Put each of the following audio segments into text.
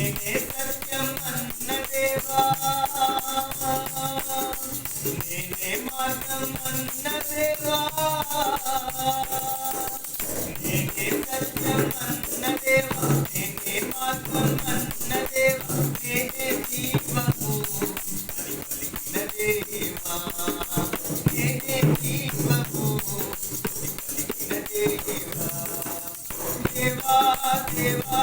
నేనే సత్యం అన్న దేవా నేనే మార్గం అన్న దేవా నేనే సత్యం అన్న దేవా నేనే మార్గం అన్న దేవా నేనే దీపము అని పలికిన దేవా నేనే దేవా దేవా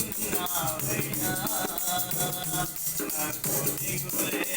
Thank you.